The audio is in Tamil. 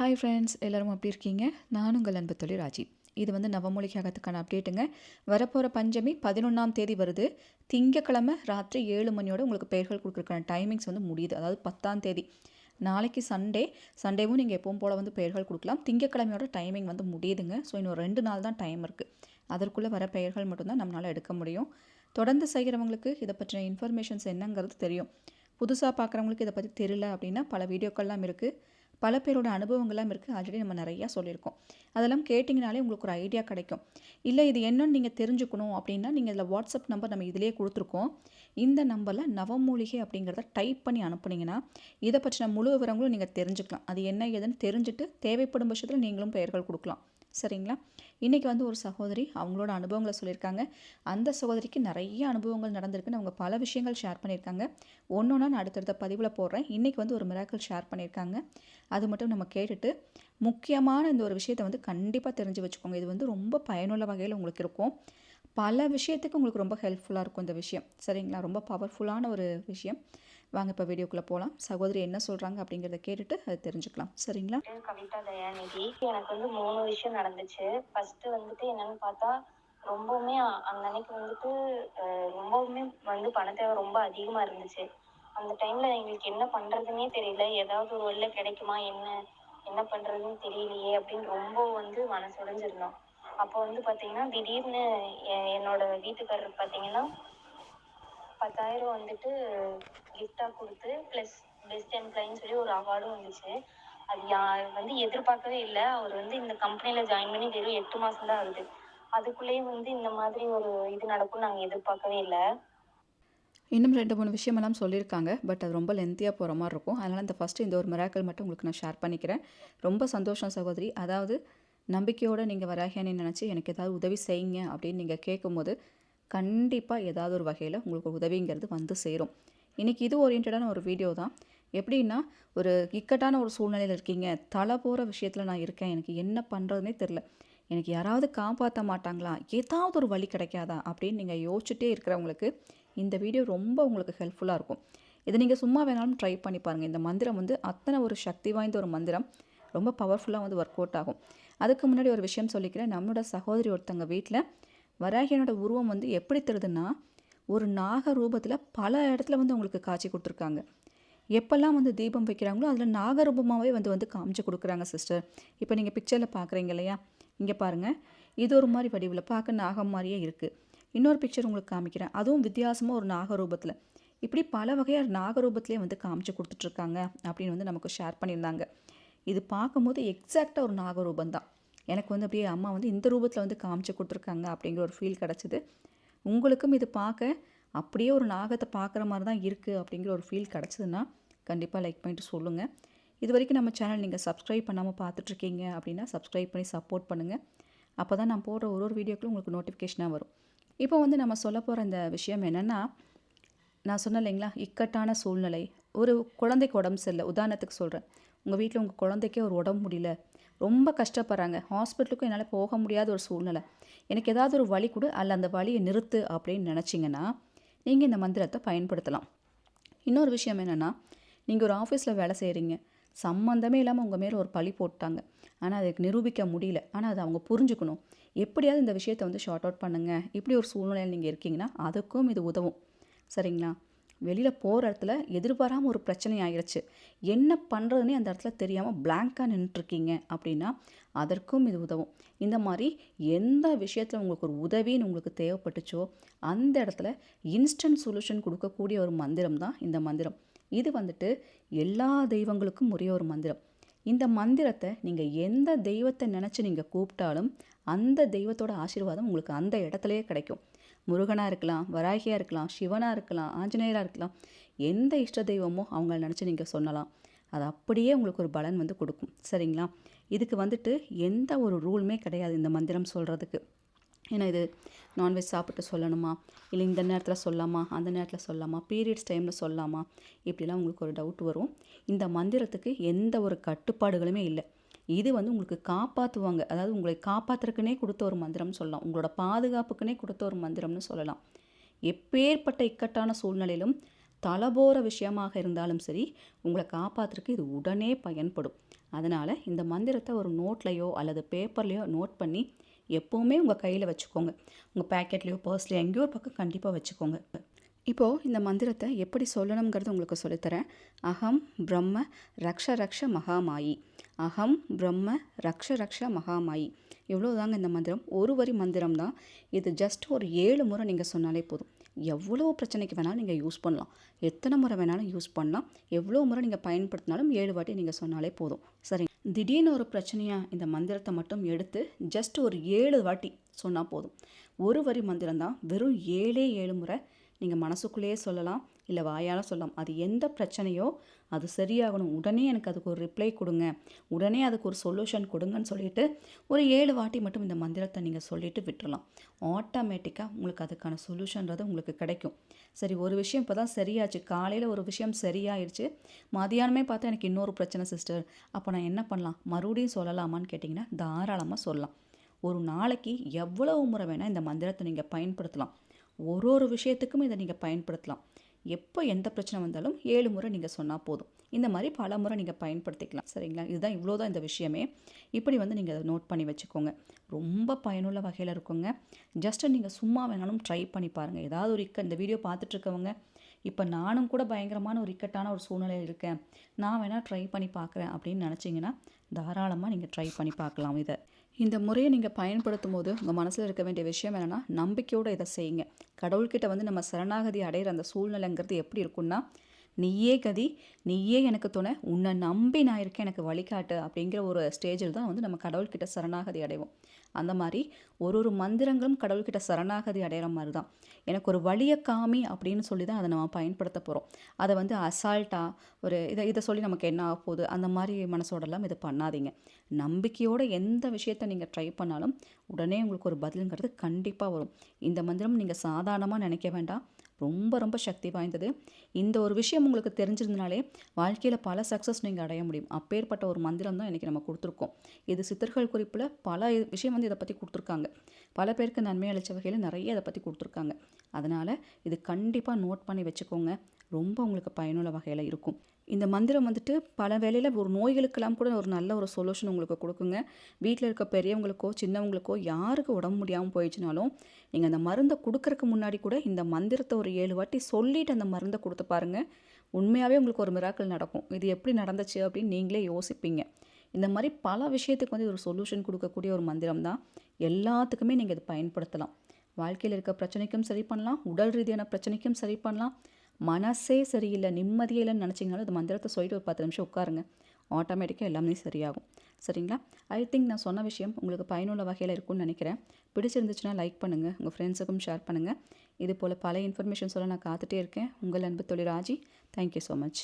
ஹாய் ஃப்ரெண்ட்ஸ் எல்லோரும் எப்படி இருக்கீங்க? நான் உங்கள் அன்பு தொழில் ராஜி. இது வந்து நவமொழிக்காகத்துக்கான அப்டேட்டுங்க வரப்போகிற பஞ்சமி பதினொன்றாம் தேதி வருது. திங்கக்கிழமை ராத்திரி ஏழு மணியோட உங்களுக்கு பெயர்கள் கொடுக்குறக்கான டைமிங்ஸ் வந்து முடியுது. அதாவது பத்தாம் தேதி. நாளைக்கு சண்டே சண்டேவும் நீங்கள் எப்பவும் போல் வந்து பெயர்கள் கொடுக்கலாம். திங்கக்கிழமையோட டைமிங் வந்து முடியுதுங்க. ஸோ இன்னும் ரெண்டு நாள் தான் டைம் இருக்குது அதற்குள்ளே வர பெயர்கள் மட்டும்தான் நம்மளால் எடுக்க முடியும். தொடர்ந்து செய்கிறவங்களுக்கு இதை பற்றின இன்ஃபர்மேஷன்ஸ் என்னங்கிறது தெரியும். புதுசாக பார்க்குறவங்களுக்கு இதை பற்றி தெரியல அப்படின்னா பல வீடியோக்கள்லாம் இருக்குது பல பேரோட அனுபவங்கள்லாம் இருக்குது ஆல்ரெடி நம்ம நிறையா சொல்லியிருக்கோம். அதெல்லாம் கேட்டிங்கனாலே உங்களுக்கு ஒரு ஐடியா கிடைக்கும். இல்லை இது என்னன்னு நீங்கள் தெரிஞ்சுக்கணும் அப்படின்னா நீங்கள் இதில் வாட்ஸ்அப் நம்பர் நம்ம இதிலே கொடுத்துருக்கோம். இந்த நம்பரில் நவமூலிகை அப்படிங்கிறத டைப் பண்ணி அனுப்புனீங்கன்னா இதை பற்றின முழு விவரங்களும் நீங்கள் தெரிஞ்சுக்கலாம். அது என்ன ஏதுன்னு தெரிஞ்சுட்டு தேவைப்படும் பட்சத்தில் நீங்களும் பெயர்கள் கொடுக்கலாம். சரிங்களா? இன்றைக்கி வந்து ஒரு சகோதரி அவங்களோட அனுபவங்களை சொல்லியிருக்காங்க. அந்த சகோதரிக்கு நிறைய அனுபவங்கள் நடந்திருக்குன்னு அவங்க பல விஷயங்கள் ஷேர் பண்ணியிருக்காங்க. ஒன்று ஒன்றா நான் அடுத்தடுத்த பதிவில் போடுறேன். இன்றைக்கி வந்து ஒரு மிராக்கள் ஷேர் பண்ணியிருக்காங்க. அது மட்டும் நம்ம கேட்டுட்டு முக்கியமான இந்த ஒரு விஷயத்தை வந்து கண்டிப்பாக தெரிஞ்சு வச்சுக்கோங்க. இது வந்து ரொம்ப பயனுள்ள வகையில் உங்களுக்கு இருக்கும். பல விஷயத்துக்கு உங்களுக்கு ரொம்ப ஹெல்ப்ஃபுல்லாக இருக்கும் இந்த விஷயம். சரிங்களா? ரொம்ப பவர்ஃபுல்லான ஒரு விஷயம். வாங்க இப்போ வீடியோக்குள்ளே போகலாம் சகோதரி என்ன சொல்கிறாங்க அப்படிங்கிறத கேட்டுட்டு அது தெரிஞ்சுக்கலாம். சரிங்களா? கவிதா தயாநிதி எனக்கு வந்து மூணு விஷயம் நடந்துச்சு. ஃபர்ஸ்ட் வந்துட்டு என்னன்னு பார்த்தா ரொம்பவுமே அந்த அன்னைக்கு வந்துட்டு ரொம்பவுமே வந்து பண தேவை ரொம்ப அதிகமாக இருந்துச்சு. அந்த டைம்ல எங்களுக்கு என்ன பண்றதுன்னே தெரியல. ஏதாவது ஒரு வழியில கிடைக்குமா என்ன என்ன பண்றதுன்னு தெரியலையே அப்படின்னு ரொம்ப வந்து மனசு உடைஞ்சிருந்தோம் அப்போ வந்து பாத்தீங்கன்னா திடீர்னு எ- என்னோட வீட்டுக்காரர் பாத்தீங்கன்னா பத்தாயிரம் வந்துட்டு கிஃப்டாக கொடுத்து ப்ளஸ் பெஸ்ட் எம்ப்ளாயின்னு சொல்லி ஒரு அவார்டும் வந்துச்சு. அது யா வந்து எதிர்பார்க்கவே இல்லை. அவர் வந்து இந்த கம்பெனியில் ஜாயின் பண்ணி வெறும் எட்டு மாதம் தான் ஆகுது. அதுக்குள்ளேயே வந்து இந்த மாதிரி ஒரு இது நடக்கும்னு நாங்கள் எதிர்பார்க்கவே இல்லை. இன்னும் ரெண்டு மூணு விஷயமெல்லாம் சொல்லியிருக்காங்க. பட் அது ரொம்ப லென்த்தியாக போகிற மாதிரி இருக்கும். அதனால் இந்த ஃபஸ்ட்டு இந்த ஒரு மிராக்கள் மட்டும் உங்களுக்கு நான் ஷேர் பண்ணிக்கிறேன். ரொம்ப சந்தோஷம் சகோதரி. அதாவது நம்பிக்கையோடு நீங்கள் வராகியானு நினச்சி எனக்கு ஏதாவது உதவி செய்யுங்க அப்படின்னு நீங்கள் கேட்கும்போது கண்டிப்பாக ஏதாவது ஒரு வகையில் உங்களுக்கு உதவிங்கிறது வந்து சேரும். இன்றைக்கி இது ஓரியன்டான ஒரு வீடியோ தான். எப்படின்னா ஒரு இக்கட்டான ஒரு சூழ்நிலையில் இருக்கீங்க. தலை போகிற விஷயத்தில் நான் இருக்கேன். எனக்கு என்ன பண்ணுறதுனே தெரில எனக்கு யாராவது காப்பாற்ற மாட்டாங்களா? ஏதாவது ஒரு வழி கிடைக்காதா? அப்படின்னு நீங்கள் யோசிச்சுட்டே இருக்கிறவங்களுக்கு இந்த வீடியோ ரொம்ப உங்களுக்கு ஹெல்ப்ஃபுல்லாக இருக்கும். இதை நீங்கள் சும்மா வேணாலும் ட்ரை பண்ணி பாருங்கள் இந்த மந்திரம் வந்து அத்தனை ஒரு சக்தி வாய்ந்த ஒரு மந்திரம். ரொம்ப பவர்ஃபுல்லாக வந்து ஒர்க் அவுட் ஆகும். அதுக்கு முன்னாடி ஒரு விஷயம் சொல்லிக்கிறேன். நம்மளோட சகோதரி ஒருத்தங்க வீட்டில் வராகியனோட உருவம் வந்து எப்படி தருதுன்னா ஒரு நாக ரூபத்தில் பல இடத்துல வந்து உங்களுக்கு காட்சி கொடுத்துருக்காங்க. எப்போல்லாம் வந்து தீபம் வைக்கிறாங்களோ அதில் நாகரூபமாகவே வந்து வந்து காமிச்சு கொடுக்குறாங்க சிஸ்டர் இப்போ நீங்கள் பிக்சரில் பார்க்குறீங்க இல்லையா? இங்கே பாருங்கள் இது ஒரு மாதிரி வடிவில் பார்க்க நாகம் மாதிரியே இருக்குது இன்னொரு பிக்சர் உங்களுக்கு காமிக்கிறேன். அதுவும் வித்தியாசமாக ஒரு நாகரூபத்தில். இப்படி பல வகையாக நாகரூபத்திலே வந்து காமிச்சு கொடுத்துட்ருக்காங்க அப்படின்னு வந்து நமக்கு ஷேர் பண்ணியிருந்தாங்க. இது பார்க்கும்போது எக்ஸாக்டாக ஒரு நாகரூபம் தான். எனக்கு வந்து அப்படியே அம்மா வந்து இந்த ரூபத்தில் வந்து காமிச்சு கொடுத்துருக்காங்க அப்படிங்கிற ஒரு ஃபீல் கிடச்சிது. உங்களுக்கும் இது பார்க்க அப்படியே ஒரு நாகத்தை பார்க்குற மாதிரி தான் இருக்குது அப்படிங்கிற ஒரு ஃபீல் கிடச்சிதுன்னா கண்டிப்பாக லைக் பண்ணிட்டு சொல்லுங்கள் இது வரைக்கும் நம்ம சேனல் நீங்கள் சப்ஸ்கிரைப் பண்ணாமல் பார்த்துட்ருக்கீங்க அப்படின்னா சப்ஸ்கிரைப் பண்ணி சப்போர்ட் பண்ணுங்கள் அப்போ தான் நான் போடுற ஒரு ஒரு வீடியோக்களும் உங்களுக்கு நோட்டிஃபிகேஷனாக வரும். இப்போ வந்து நம்ம சொல்ல போகிற இந்த விஷயம் என்னென்னா நான் சொன்னேன் இல்லைங்களா இக்கட்டான சூழ்நிலை. ஒரு குழந்தைக்கு உடம்பு சரியில்லை. உதாரணத்துக்கு சொல்கிறேன் உங்கள் வீட்டில் உங்கள் குழந்தைக்கே ஒரு உடம்பு முடியல. ரொம்ப கஷ்டப்படுறாங்க. ஹாஸ்பிட்டலுக்கும் என்னால் போக முடியாத ஒரு சூழ்நிலை. எனக்கு ஏதாவது ஒரு வழி கொடு அல்ல அந்த வழியை நிறுத்து அப்படின்னு நினச்சிங்கன்னா நீங்கள் இந்த மந்திரத்தை பயன்படுத்தலாம். இன்னொரு விஷயம் என்னென்னா நீங்கள் ஒரு ஆஃபீஸில் வேலை செய்கிறீங்க சம்மந்தமே இல்லாமல் உங்கள் மேலே ஒரு பழி போட்டாங்க. ஆனால் அதுக்கு நிரூபிக்க முடியல. ஆனால் அதை அவங்க புரிஞ்சுக்கணும். எப்படியாவது இந்த விஷயத்தை வந்து ஷார்ட் அவுட் பண்ணுங்கள் இப்படி ஒரு சூழ்நிலையில் நீங்கள் இருக்கீங்கன்னா அதுக்கும் இது உதவும். சரிங்களா? வெளியில் போகிற இடத்துல எதிர்பாராமல் ஒரு பிரச்சனை ஆயிடுச்சு என்ன பண்ணுறதுனே அந்த இடத்துல தெரியாமல் பிளாங்காக நின்றுட்டுருக்கீங்க அப்படின்னா அதற்கும் இது உதவும். இந்த மாதிரி எந்த விஷயத்தில் உங்களுக்கு ஒரு உதவின்னு உங்களுக்கு தேவைப்பட்டுச்சோ அந்த இடத்துல இன்ஸ்டன்ட் சொல்யூஷன் கொடுக்கக்கூடிய ஒரு மந்திரம் தான் இந்த மந்திரம். இது வந்துட்டு எல்லா தெய்வங்களுக்கும் ஒரே ஒரு மந்திரம். இந்த மந்திரத்தை நீங்கள் எந்த தெய்வத்தை நினச்சி நீங்கள் கூப்பிட்டாலும் அந்த தெய்வத்தோட ஆசீர்வாதம் உங்களுக்கு அந்த இடத்துலையே கிடைக்கும். முருகனாக இருக்கலாம் வராகியாக இருக்கலாம் சிவனாக இருக்கலாம் ஆஞ்சநேயராக இருக்கலாம். எந்த இஷ்ட தெய்வமோ அவங்கள நினச்சி நீங்கள் சொல்லலாம். அது அப்படியே உங்களுக்கு ஒரு பலன் வந்து கொடுக்கும். சரிங்களா? இதுக்கு வந்துட்டு எந்த ஒரு ரூலுமே கிடையாது இந்த மந்திரம் சொல்கிறதுக்கு ஏன்னா இது நான்வெஜ் சாப்பிட்டு சொல்லணுமா? இல்லை இந்த நேரத்தில் சொல்லலாமா? அந்த நேரத்தில் சொல்லலாமா? பீரியட்ஸ் டைமில் சொல்லலாமா? இப்படிலாம் உங்களுக்கு ஒரு டவுட் வரும். இந்த மந்திரத்துக்கு எந்த ஒரு கட்டுப்பாடுகளுமே இல்லை. இது வந்து உங்களுக்கு காப்பாற்றுவாங்க அதாவது உங்களை காப்பாற்றுறக்குனே கொடுத்த ஒரு மந்திரம்னு சொல்லலாம். உங்களோட பாதுகாப்புக்குனே கொடுத்த ஒரு மந்திரம்னு சொல்லலாம். எப்பேற்பட்ட இக்கட்டான சூழ்நிலையிலும் தலை போகிற விஷயமாக இருந்தாலும் சரி உங்களை காப்பாற்றுறதுக்கு இது உடனே பயன்படும். அதனால் இந்த மந்திரத்தை ஒரு நோட்லேயோ அல்லது பேப்பர்லேயோ நோட் பண்ணி எப்போவுமே உங்கள் கையில் வச்சுக்கோங்க. உங்கள் பேக்கெட்லேயோ பர்ஸ்லேயோ எங்கேயோ ஒரு பக்கம் கண்டிப்பாக வச்சுக்கோங்க. இப்போது இந்த மந்திரத்தை எப்படி சொல்லணுங்கிறது உங்களுக்கு சொல்லித்தரேன். அகம் பிரம்ம ரக்ஷ ரக்ஷ மகாமாயி. அகம் பிரம்ம ரக்ஷ ரக்ஷ மகாமாயி. இவ்வளோதாங்க இந்த மந்திரம். ஒரு வரி மந்திரம் தான் இது ஜஸ்ட் ஒரு ஏழு முறை நீங்கள் சொன்னாலே போதும். எவ்வளோ பிரச்சனைக்கு வேணாலும் நீங்கள் யூஸ் பண்ணலாம். எத்தனை முறை வேணாலும் யூஸ் பண்ணலாம். எவ்வளோ முறை நீங்கள் பயன்படுத்தினாலும் ஏழு வாட்டி நீங்கள் சொன்னாலே போதும். சரி. திடீர்னு ஒரு பிரச்சனையாக இந்த மந்திரத்தை மட்டும் எடுத்து ஜஸ்ட் ஒரு ஏழு வாட்டி சொன்னால் போதும். ஒரு வரி மந்திரம் தான் வெறும் ஏழே ஏழு முறை நீங்கள் மனசுக்குள்ளேயே சொல்லலாம் இல்லை வாயால் சொல்லலாம். அது எந்த பிரச்சனையோ அது சரியாகணும். உடனே எனக்கு அதுக்கு ஒரு ரிப்ளை கொடுங்க. உடனே அதுக்கு ஒரு சொல்யூஷன் கொடுங்கன்னு சொல்லிட்டு ஒரு ஏழு வாட்டி மட்டும் இந்த மந்திரத்தை நீங்கள் சொல்லிவிட்டு விட்டுறலாம். ஆட்டோமேட்டிக்காக உங்களுக்கு அதுக்கான சொல்யூஷன்றது உங்களுக்கு கிடைக்கும். சரி ஒரு விஷயம் இப்போ தான் சரியாச்சு. காலையில் ஒரு விஷயம் சரியாயிடுச்சு மதியானமே பார்த்தா எனக்கு இன்னொரு பிரச்சனை சிஸ்டர் அப்போ நான் என்ன பண்ணலாம்? மறுபடியும் சொல்லலாமான்னு கேட்டிங்கன்னா தாராளமாக சொல்லலாம். ஒரு நாளைக்கு எவ்வளவு முறை வேணால் இந்த மந்திரத்தை நீங்கள் பயன்படுத்தலாம். ஒரு ஒரு விஷயத்துக்கும் இதை நீங்கள் பயன்படுத்தலாம். எப்போ எந்த பிரச்சனை வந்தாலும் ஏழு முறை நீங்கள் சொன்னால் போதும். இந்த மாதிரி பல முறை நீங்கள் பயன்படுத்திக்கலாம். சரிங்களா? இதுதான் இவ்வளோ தான் இந்த விஷயமே. இப்படி வந்து நீங்கள் அதை நோட் பண்ணி வச்சுக்கோங்க. ரொம்ப பயனுள்ள வகையில் இருக்குங்க. ஜஸ்ட்டு நீங்கள் சும்மா வேணாலும் ட்ரை பண்ணி பாருங்கள் ஏதாவது ஒரு இக்க இந்த வீடியோ பார்த்துட்ருக்கவங்க இப்போ நானும் கூட பயங்கரமான ஒரு இக்கட்டான ஒரு சூழ்நிலையில் இருக்கேன். நான் வேணால் ட்ரை பண்ணி பார்க்குறேன் அப்படின்னு நினச்சிங்கன்னா தாராளமாக நீங்கள் ட்ரை பண்ணி பார்க்கலாம் இதை. இந்த முறையை நீங்கள் பயன்படுத்தும் போது உங்கள் மனசில் இருக்க வேண்டிய விஷயம் என்னென்னா நம்பிக்கையோடு இதை செய்யுங்க. கடவுள்கிட்ட வந்து நம்ம சரணாகதி அடைகிற அந்த சூழ்நிலைங்கிறது எப்படி இருக்குன்னா நீயே கதி நீயே எனக்கு துணை உன்னை நம்பி நான் இருக்கேன் எனக்கு வழிகாட்டு அப்படிங்கிற ஒரு ஸ்டேஜில் தான் வந்து நம்ம கடவுள்கிட்ட சரணாகதி அடைவோம். அந்த மாதிரி ஒரு ஒரு மந்திரங்களும் கடவுள்கிட்ட சரணாகதி அடையிற மாதிரி தான். எனக்கு ஒரு வழியை காமி அப்படின்னு சொல்லி தான் அதை நம்ம பயன்படுத்த போகிறோம் அதை வந்து அசால்ட்டாக ஒரு இதை இதை சொல்லி நமக்கு என்ன ஆக போகுது? அந்த மாதிரி மனசோடலாம் இது பண்ணாதீங்க. நம்பிக்கையோடு எந்த விஷயத்தை நீங்கள் ட்ரை பண்ணாலும் உடனே உங்களுக்கு ஒரு பதிலுங்கிறது கண்டிப்பாக வரும். இந்த மந்திரம் நீங்கள் சாதாரணமாக நினைக்க வேண்டாம். ரொம்ப ரொம்ப சக்தி வாய்ந்தது. இந்த ஒரு விஷயம் உங்களுக்கு தெரிஞ்சிருந்தனாலே வாழ்க்கையில் பல சக்ஸஸ் நீங்கள் அடைய முடியும். அப்பேற்பட்ட ஒரு மந்திரம் தான் இன்றைக்கி நம்ம கொடுத்துருக்கோம். இது சித்தர்கள் குறிப்பில் பல விஷயம் வந்து இதை பற்றி கொடுத்துருக்காங்க. பல பேருக்கு நன்மை அளித்த வகையில் நிறைய இதை பற்றி கொடுத்துருக்காங்க. அதனால் இது கண்டிப்பாக நோட் பண்ணி வச்சுக்கோங்க. ரொம்ப உங்களுக்கு பயனுள்ள வகையில் இருக்கும். இந்த மந்திரம் வந்துட்டு பல வேளையில் ஒரு நோய்களுக்கெல்லாம் கூட ஒரு நல்ல ஒரு சொல்யூஷன் உங்களுக்கு கொடுக்குங்க. வீட்டில் இருக்க பெரியவங்களுக்கோ சின்னவங்களுக்கோ யாருக்கு உடம்பு முடியாமல் போயிடுச்சுனாலும் நீங்கள் அந்த மருந்தை கொடுக்கறக்கு முன்னாடி கூட இந்த மந்திரத்தை ஒரு ஏழு வாட்டி சொல்லிட்டு அந்த மருந்தை கொடுத்து பாருங்கள் உண்மையாகவே உங்களுக்கு ஒரு மிராக்கள் நடக்கும். இது எப்படி நடந்துச்சு அப்படின்னு நீங்களே யோசிப்பீங்க. இந்த மாதிரி பல விஷயத்துக்கு வந்து ஒரு சொல்யூஷன் கொடுக்கக்கூடிய ஒரு மந்திரம் தான். எல்லாத்துக்குமே நீங்கள் இதை பயன்படுத்தலாம். வாழ்க்கையில் இருக்க பிரச்சனைக்கும் சரி பண்ணலாம். உடல் ரீதியான பிரச்சனைக்கும் சரி பண்ணலாம். மனசே சரியில்லை நிம்மதியே இல்லைன்னு நினச்சிங்கனாலும் இந்த மந்திரத்தை சொல்லிட்டு ஒரு பத்து நிமிஷம் உட்காருங்க. ஆட்டோமேட்டிக்காக எல்லாமே சரியாகும். சரிங்களா? ஐ திங்க் நான் சொன்ன விஷயம் உங்களுக்கு பயனுள்ள வகையில் இருக்கும்னு நினைக்கிறேன். பிடிச்சிருந்துச்சுன்னா லைக் பண்ணுங்கள் உங்கள் ஃப்ரெண்ட்ஸுக்கும் ஷேர் பண்ணுங்கள் இது போல் பல இன்ஃபர்மேஷன் சொல்ல நான் காத்துட்டே இருக்கேன். உங்கள் அன்பு தொழில் ராஜி. Thank you so much